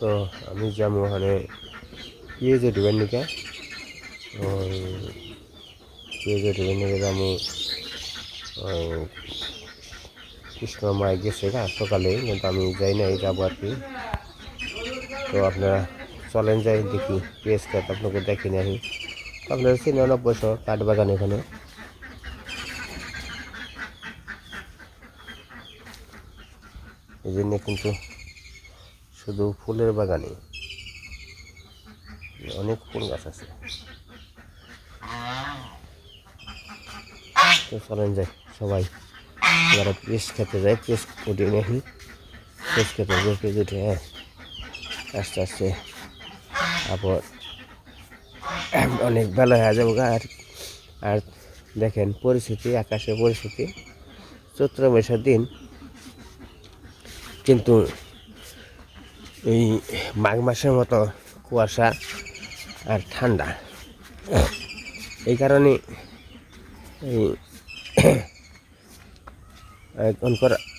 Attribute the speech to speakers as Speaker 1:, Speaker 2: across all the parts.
Speaker 1: তো আমি যাব ওখানে। পেঁয়াজে ঢুকেন নিকে ওই পেঁয়াজে ঢুকেন নিকে যাব কৃষ্ণ মায় গেছে গা সকালে, কিন্তু আমি যাই নাই, যাব আর কি। তো আপনারা চলেন যাই, দেখি পেঁয়াজ খেত আপনাকে দেখি নাই। আপনারা ছিয়ানব্বইশো কাঠ বাগান এখানে। এই জন্য কিন্তু শুধু ফুলের বাগানে অনেক ফুল গাছ আছে। তো চলেন যাই সবাই। যারা পেস্ট খেতে যায় পেস্ট উঠে নাকি পেস্ট খেতে যায় উঠে হ্যাঁ। আস্তে আস্তে তারপর অনেক বেলা হয়ে যাব আর আর দেখেন পরিস্থিতি, আকাশের পরিস্থিতি। চৈত্র বৈশাখ দিন কিন্তু এই মাঘ মাসের মতো কুয়াশা আর ঠান্ডা। এই কারণে এই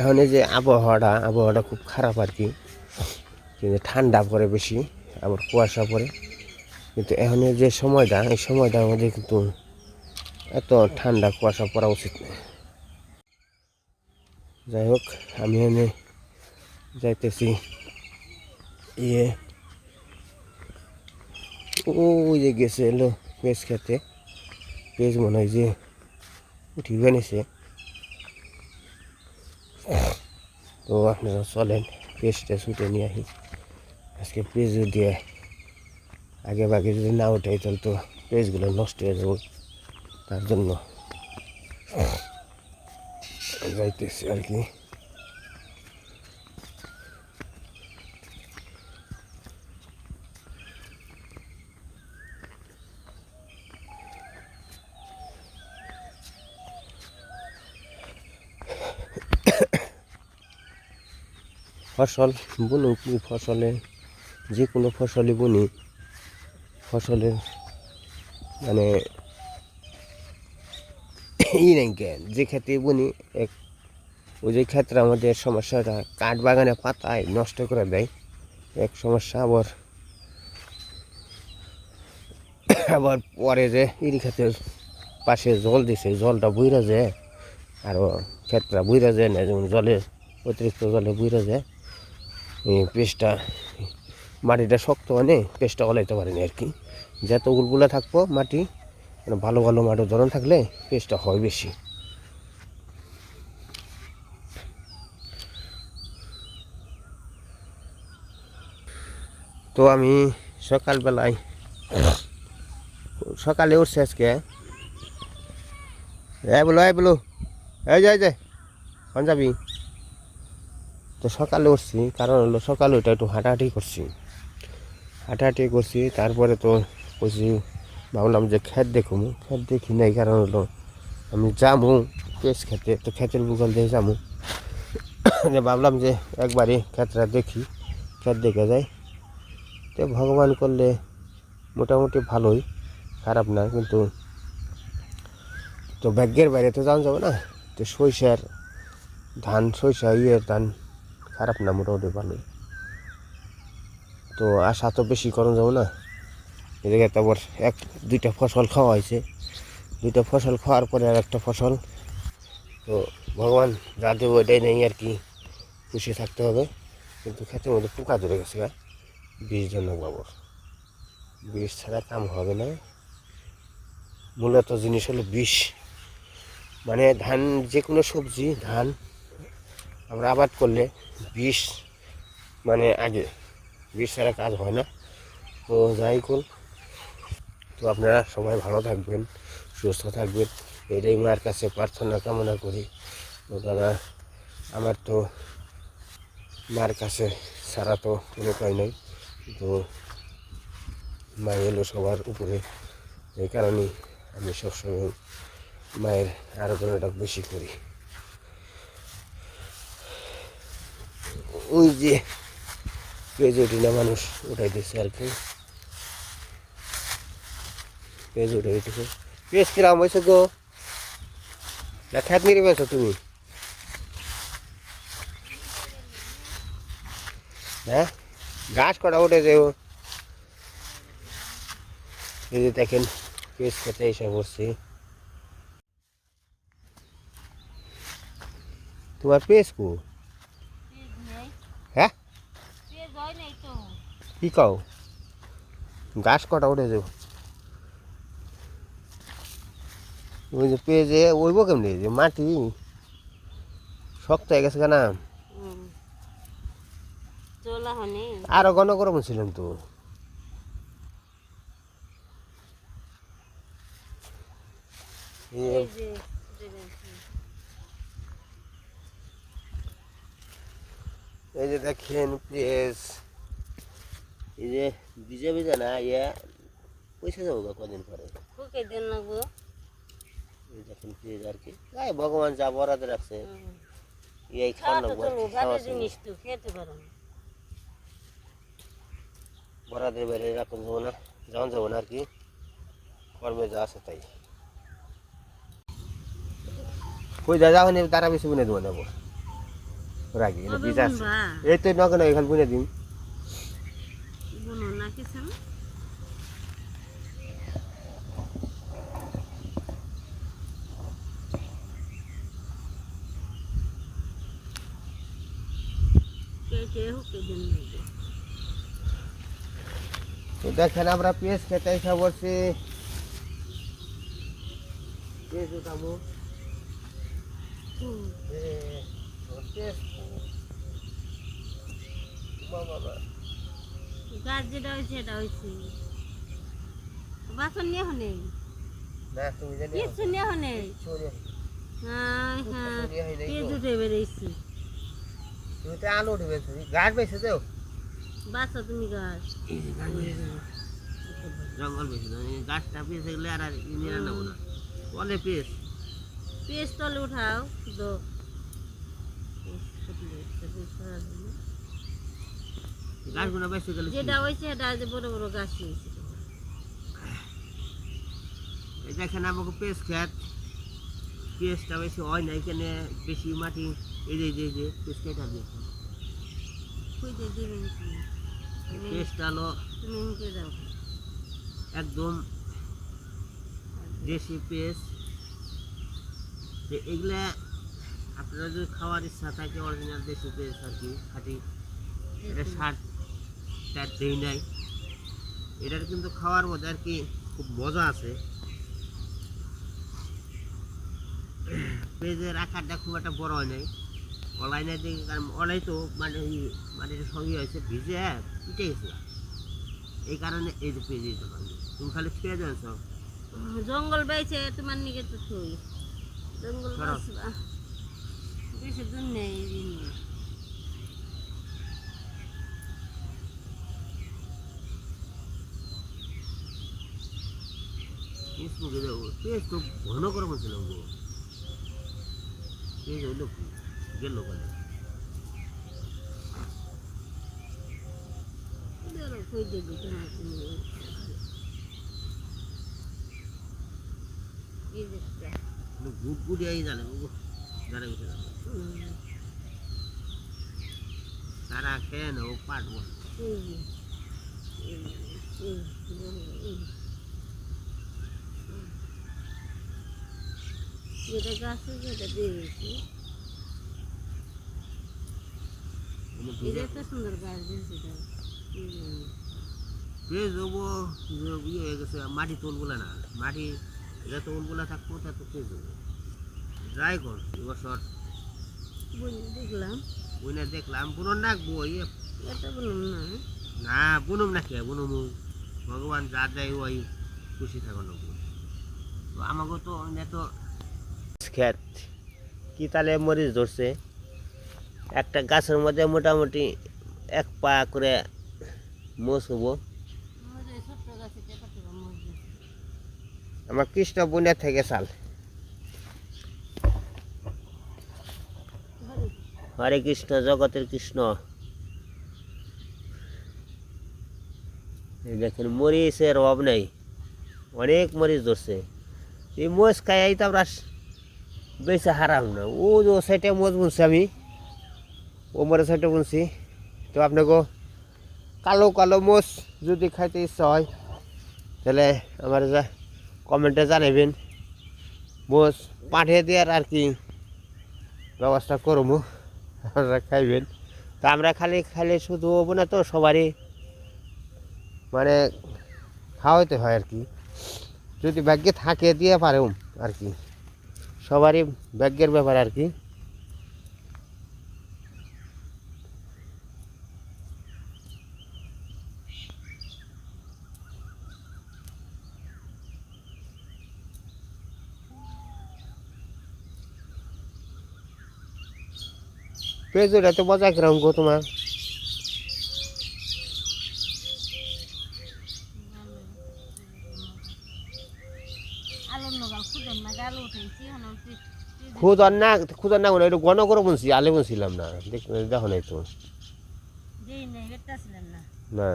Speaker 1: এখন এই যে আবহাওয়াটা আবহাওয়াটা খুব খারাপ আর কি কিন্তু ঠান্ডা পড়ে বেশি, আবার কুয়াশা পড়ে কিন্তু এখন যে সময়টা, এই সময়টা মধ্যে কিন্তু এত ঠান্ডা, কুয়াশা পড়া উচিত নয় যাই হোক, আমি এনে যাইতেছি। ইয়ে ওই যে গেছে এলো পেঁচ খেতে পেঁচ মনে হয় যে উঠি বেনেছে তো আপনারা চলেন পেঁচটা ছুটে নিয়ে আসি আজকে পেঁচ দিয়ে আগে বাগে যদি না উঠাই তাহলে তো পেঁচগুলো নষ্ট হয়ে যাব তার জন্য যাইতেছি আর কি ফসল বুনি কি ফসলে, যে কোনো ফসলই বুনি। ফসলের মানে যে ক্ষেত্রে বুনি, এক ওই যে ক্ষেত্রে আমাদের সমস্যাটা, কাঠ বাগানে পাতায় নষ্ট করে দেয়। এক সমস্যা, আবার আবার পরে যে ইরি ক্ষেতের পাশে জল দিছে, জলটা বুইরা যায়। আরও ক্ষেতটা বুইরা যায় না, যেমন জলে অতিরিক্ত জলে বুইরা যায়। পেস্টটা, মাটিটা শক্ত মানে পেস্টটা গলাইতে পারেনি আর কি। যত উলগুলা থাকব মাটি মানে ভালো ভালো মাটির ধরন থাকলে পেস্টটা হয় বেশি। তো আমি সকালবেলায়, সকালে উঠছে আজকে। এই বলো এই বলো, এই যাই কোন যাবি? তো সকালে উঠছি, কারণ হলো সকালে ওইটা একটু হাঁটাহাঁটি করছি। হাঁটাহাঁটি করছি, তারপরে তো কইছি ভাবলাম যে খেত দেখুম খেত দেখি নাই, কারণ হলো আমি যাব পেস খেতে, তো খেতের বুকল দিয়ে যাব। ভাবলাম যে একবারই খেতটা দেখি খেত দেখে যাই। তো ভগবান করলে মোটামুটি ভালোই, খারাপ না, কিন্তু তো ভাগ্যের বাইরে তো যাওয়া যাবে না। তো সরিষার ধান, সরিষা, ইয়ের ধান খারাপ না, মোটামুটি ভালোই। তো আশা তো বেশি করা যাব না। এদিকে তারপর এক, দুইটা ফসল খাওয়া হয়েছে। দুইটা ফসল খাওয়ার পরে আর একটা ফসল। তো ভগবান যা দেবো এটাই নেই আর কি, খুশি থাকতে হবে। কিন্তু ক্ষেতের মধ্যে পোকা ধরে গেছে গা বিষ জন্য বাবর। বিষ ছাড়া কাম হবে না। মূলত জিনিস হলো বিষ। মানে ধান যে কোনো সবজি, ধান আমরা আবাদ করলে বিষ মানে আগে বিষ ছাড়া কাজ হয় না। তো যাই কোন তো আপনারা সবাই ভালো থাকবেন, সুস্থ থাকবেন। এটাই মার কাছে প্রার্থনা কামনা করি। তো দাদা, আমার তো মার কাছে ছাড়া তো কোনো উপায় নেই। তো মা এলো সবার উপরে। এই কারণেই আমি সবসময় মায়ের আরাধনাটা বেশি করি। ওই যে পেজ উঠি না মানুষ উঠাইতেছে আর কি। পেজ উঠে উঠেছে পেজ কিরাম হয়েছে গো? না খ্যাত নিয়ে পেয়েছ তুমি? হ্যাঁ ঘাস কটা উঠে যেও এই যে দেখেন পেস খেতে এসে বসছি তোমার পেস কু
Speaker 2: পেঁয়াজ নেই
Speaker 1: হ্যাঁ
Speaker 2: পেঁয়াজ হয় নাই তো
Speaker 1: কি কও? ঘাস কটা উঠে যাও ওই যে পেঁয়াজে ওইব কেমনি? যে মাটি। শক্ত হয়ে গেছে কেনা? আরও ঘন গরম ছিলাম তো।
Speaker 2: এই যে
Speaker 1: দেখেন পেঁয়াজ। এই যে ভিজে ভিজে না ইয়ে পয়সা যাব গা কদিন পরে
Speaker 2: দেন লাগবো
Speaker 1: দেখেন আর কি গায়ে ভগবান যা বরাদ রাখছে। এই খাওয়া লাগবো বরাদের বাইরে রাখুন যাব না যাওয়ান যাব না আর কি কর্মে যা আছে তাই কই যা যাও নি তারা বেশি বুনে দেবো নেব রাখি আছে এই তো নগে এখান বুনে দিন
Speaker 2: দেন লাগবো।
Speaker 1: তো দেখেন আমরা পেঁয়াজ খেতে এসে বলছি পেঁয়াজ উঠাবো। বাবা।
Speaker 2: গাছ যেটা হয়েছে এটা হয়েছে। বাসন নিয়ে হনে
Speaker 1: না তুমি জানি
Speaker 2: কিছু নিয়ে হনে হ্যাঁ হ্যাঁ পেঁয়াজ উঠে বেরিয়েছি
Speaker 1: তুমি তো আলু উঠবে তুমি গাছ বেশি দেও।
Speaker 2: বাসা তুমি গাছ।
Speaker 1: জঙ্গল বেশি গাছটা পেয়েছে গেলে আর নিয়ে নেব না। বলে পেঁয়াজ।
Speaker 2: পেঁয়াজ তলে উঠাও তো
Speaker 1: গাছগুলো গেলে
Speaker 2: যেটা হয়েছে যে বড় বড় গাছ হয়েছে
Speaker 1: এই দেখেন আমাকে খেত। বেশি হয় না এখানে বেশি মাটি। এই যে যে যে দিয়েছে হলো একদম দেশি তো এগুলা আপনারা যদি খাওয়ার ইচ্ছা থাকে অরিজিনাল দেশি পেঁয়াজ আর কি খাঁটি। এটা সার টার দেই নাই। এটার কিন্তু খাওয়ার মধ্যে আর কি খুব মজা আছে। পেঁয়াজের আকারটা খুব একটা বড় হয় নাই। অলাই নাই দেখি কারণ অলাই তো মানে এটা সঙ্গে হয়েছে ভিজে পিটে গেছে। এই কারণে এই যে পেঁয়াজ দিতে পারি তুমি খালি পেঁয়াজ আনছো
Speaker 2: জঙ্গল বাইছে তোমার নিকে তো জঙ্গল বেশি দূর নেই
Speaker 1: মুখে দেবো পেঁয়াজ তো ঘন করে বলছিল গো পেঁয়াজ হইল কি গেল
Speaker 2: খুঁজে দিই তোমার তুমি এই যে একটা,
Speaker 1: গুট গুটিয়াই জানে গো জানে গেছে
Speaker 2: হুম,
Speaker 1: তারা খেয়ে নেব পাটবো
Speaker 2: এই যে, এই যে, এই যে, বড়, এই যে। হুম। যেটা গাছ দিয়ে এটা একটা সুন্দর গাছ দিয়েছে এটা।
Speaker 1: ইয়ে হয়ে গেছে মাটি তোলগুলো না মাটি এটা তোলগুলো থাকব তা তো পেঁয়াজ দেবো যাই কর এবছর
Speaker 2: দেখলাম
Speaker 1: ওইনা দেখলাম বুনন না ইয়ে
Speaker 2: এটা বললাম না
Speaker 1: না বুনুম না কে বুনুম ভগবান যা দেয় ওই খুশি থাকো না তো আমাকে তো ওইনা তো খেত। কি তাহলে মরিচ ধরছে? একটা গাছের মধ্যে মোটামুটি এক পা করে মোষ হব। আমার কৃষ্ণ বোনের থেকে
Speaker 2: ধরে
Speaker 1: হরে কৃষ্ণ, জগতের কৃষ্ণ। দেখেন, মরিচের অভাব নেই। অনেক মরিচ ধরছে। এই মোষ খাই তো আমরা বেশি হারাম না। ও যে সাইডে মোজ বুনছি আমি, ও মরে সাইডে বুনছি। তো আপনাকে কালো কালো মোষ যদি খাইতে ইচ্ছা হয়, তাহলে আমার যা কমেন্টে জানাবেন মোষ পাঠিয়ে দেওয়ার আর কি ব্যবস্থা করব, আপনারা খাইবেন। তা আমরা খালি খালি শুধু হব না তো সবারই মানে খাওয়াইতে হয় আর কি। যদি ভাগ্যে থাকে দিয়ে পারেও আর কি। সবারই ভাগ্যের ব্যাপার আর কি। পেঁয়াজটা তো মজা কিরম গো তোমার
Speaker 2: আলুর নগাল খুদন না গাল উঠেছি এখন
Speaker 1: খুদন না খুদন না কোনো একটু ঘন করে বুনছি আলে বুনছিলাম না। দেখ দেখো নাই তো।
Speaker 2: এটা না।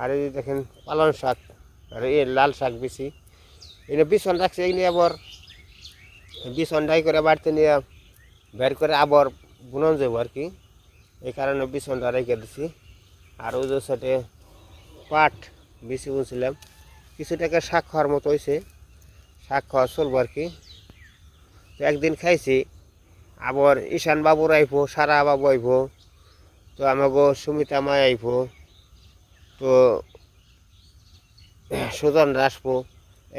Speaker 1: আর এই দেখেন পালন শাক আর এই লাল শাক বেশি। এনে বিছন রাখছে এই নিয়ে আবার বিছন ডাই করে বাড়তে নিয়ে বের করে আবার বুনন যাব আর কি। এই কারণে বিছনটা রেখে দিছি। আর ওই যে সাথে পাট বেশি বুনছিলাম। কিছু টাকা শাক খাওয়ার মতো হয়েছে শাক খাওয়া চলবো আর কি। তো একদিন খাইছি, আবার ঈশান বাবুর আইবো, সারা বাবু আইবো, তো আমাকে সুমিতা মায় আইবো, তো সুজন আসব।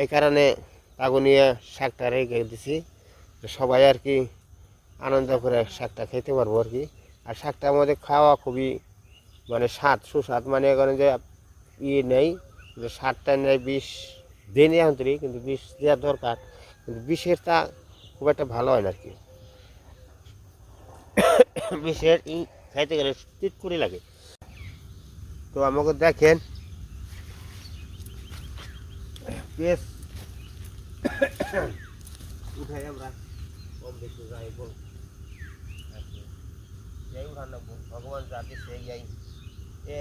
Speaker 1: এই কারণে তাগো নিয়ে শাকটা রেখে দিছি সবাই আর কি আনন্দ করে শাকটা খেতে পারব আর কি। আর শাকটা আমাদের খাওয়া খুবই মানে স্বাদ, সুস্বাদ মানে এখানে যে ই নেই যে সারটা নেই বিষ দেনি আন্তরিক কিন্তু বিষ দেওয়া দরকার। কিন্তু বিষের তা খুব একটা ভালো হয় না আর কি। বিষের ই খাইতে গেলে তিত করে লাগে। তো আমাকে দেখেন। বেশ। উঠাই আমরা। কম বেশি যাই বল। যাই ভগবান যাতে দিচ্ছে যাই এ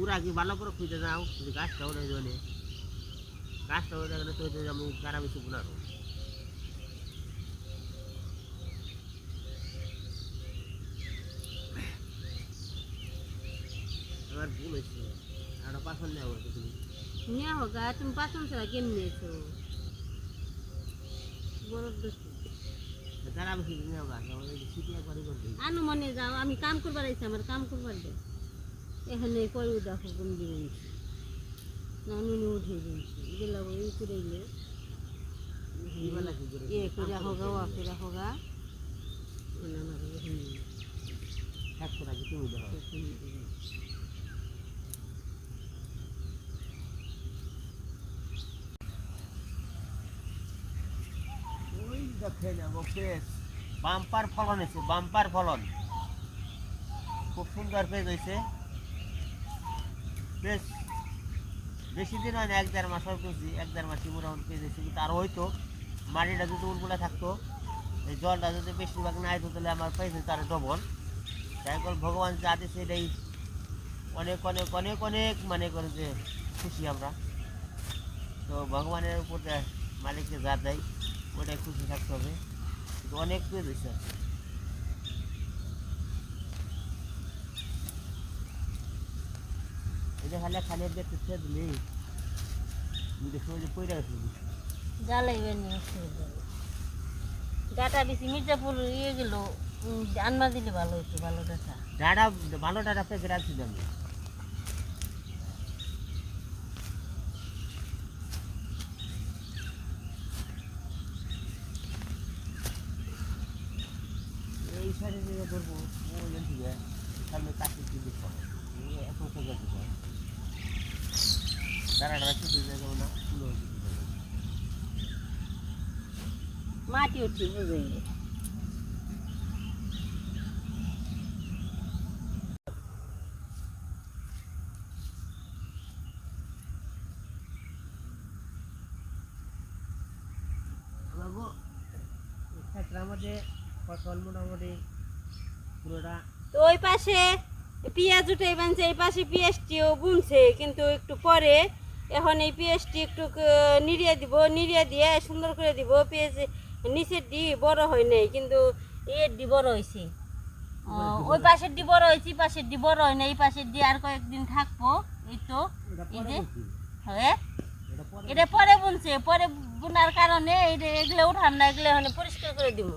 Speaker 1: উড়া কি ভালো করে খুঁজে যাও যদি গাছটা ওটা জনে গাছটা ওটা গেলে তো আমি চারা বেশি বুনারো এবার ভুল হয়েছে আর পাথর নেওয়া তুমি।
Speaker 2: নিয়ে হোক তুমি পাচন ছাড়া কেমনি নিয়েছো বড় দোষ
Speaker 1: চারা বেশি নেওয়া গাছ সিটি একবারই করে দিই
Speaker 2: আনু মনে যাও আমি কাম করবার আইছি আমার কাম করবার দে এখানে কই দেখো কোন দিন নানু নি উঠে দিয়েছি গেলা ওই করে গেলে
Speaker 1: বেলা করে
Speaker 2: হোগা ওয়া করে হোগা এনা মারে হুম।
Speaker 1: এক তুমি ওই দেখে যাব পেস বাম্পার ফলন হয়েছে বাম্পার ফলন। খুব সুন্দর পেজ হয়েছে। বেশ, বেশি দিন হয় না, এক দেড় মাস করছি এক দেড় মাসই মোটামুটি পেজ হয়েছে, কিন্তু আরও হয়তো মাটিটা যদি উলগুলা থাকতো, এই জলটা যদি বেশিরভাগ না হতো তাহলে আমার পেয়েছে তার ডবল। তাই করে ভগবান যা দিচ্ছে এটাই। অনেক অনেক অনেক অনেক মানে করে যে খুশি আমরা। তো ভগবানের উপর মালিককে যা দেয়। ওটাই খুশি থাকতে হবে। অনেক পেজ হয়েছে এটা খালি খালি দেখতে ছেড়ে তুমি দেখো যে পয়রা গেছে
Speaker 2: ডাটা বেশি মির্জাপুর ইয়ে গেল আনমা দিলে ভালো হতো ভালো ডাটা।
Speaker 1: ডাটা ভালো ডাটা পেয়ে রাখছি আমি এই সাইডে যে ধরবো ওই জন থেকে সামনে কাছে দিতে পারো এখন সোজা দিতে ডাটা কিছু দিয়ে যাব না ফুলো
Speaker 2: মাটি উঠি বুঝে
Speaker 1: ফসল মোটামুটি পুরোটা
Speaker 2: তো ওই পাশে পেঁয়াজ উঠে বানছে এই পাশে পেঁয়াজটিও বুনছে কিন্তু একটু পরে এখন এই পেঁয়াজটি একটু নিড়িয়ে দিব নিড়িয়ে দিয়ে সুন্দর করে দিব পেঁয়াজ নিচের ডি বড় হয় নাই কিন্তু এর ডি বড় হয়েছে ওই পাশের ডি বড় হয়েছে পাশের ডি বড় হয় না এই পাশের ডি আর কয়েকদিন থাকব এই তো এই যে। হ্যাঁ? এটা পরে বুনছে পরে বোনার কারণে এই এগুলো উঠান না এগুলো পরিষ্কার করে দিব।